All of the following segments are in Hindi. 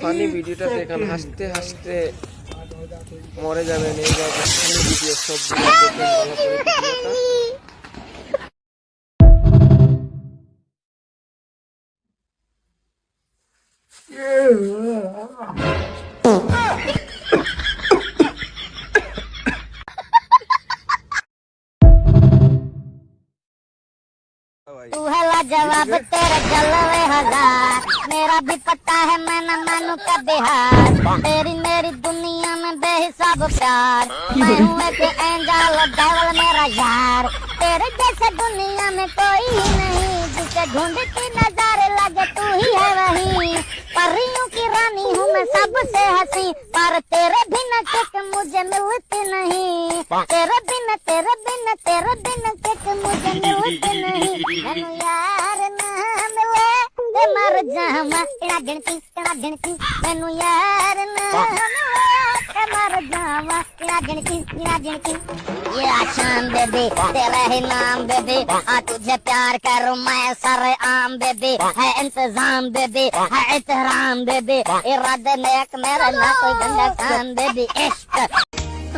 ফানি ভিডিওটা দেখেন হাসতে হাসতে মরে যাবেন এই ফানি ভিডিও সব ভিডিও ভালো করে ভিডিওটা तू है लाजवाब, तेरा जलवे हज़ार। मेरा भी पता है मैं न मानू का बिहार तेरी मेरी दुनिया में बेहिसाब प्यार। मैं हूँ एक एंजल डेवल मेरा यार। तेरे जैसे दुनिया में कोई ही नहीं, जिसे ढूंढती नज़र लगे तू ही है वही। पर तेरे बिना केक मुझे मिलती नहीं। तेरे बिना तेरे बिना तेरे बिना केक मुझे मिलती नहीं। मैनू यार ना मिले ते मर जावा इना गिनती इना गिनती। मैं यार ना ये आशान बेबी तेरा ही नाम बेबी आ तुझे प्यार करूं मैं सर आम बेबी है इंतजाम बेबी है एहतराम बेबी इरादे नेक मेरा ना कोई गंदा काम बेबी इश्क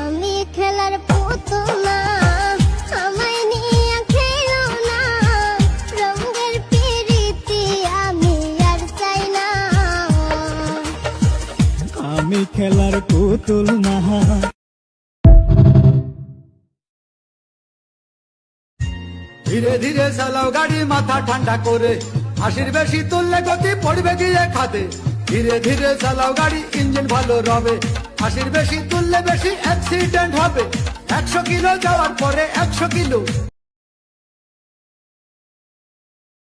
আমি খেলার পুতুলা আমায় নিয়ে খেলো না রঙের পিরিতি আমি আর চাই না আমি খেলার পুতুল না ধীরে ধীরে চালাও গাড়ি, মাথা ঠান্ডা করে। হাসির বেশি তুললে গতি পড়বে গিয়ে খাতে ধীরে ধীরে চালাও গাড়ি, ইঞ্জিন ভালো রবে। হাসির বেশি তুললে বেশি অ্যাক্সিডেন্ট হবে। একশো কিলো যাওয়ার পরে একশো কিলো।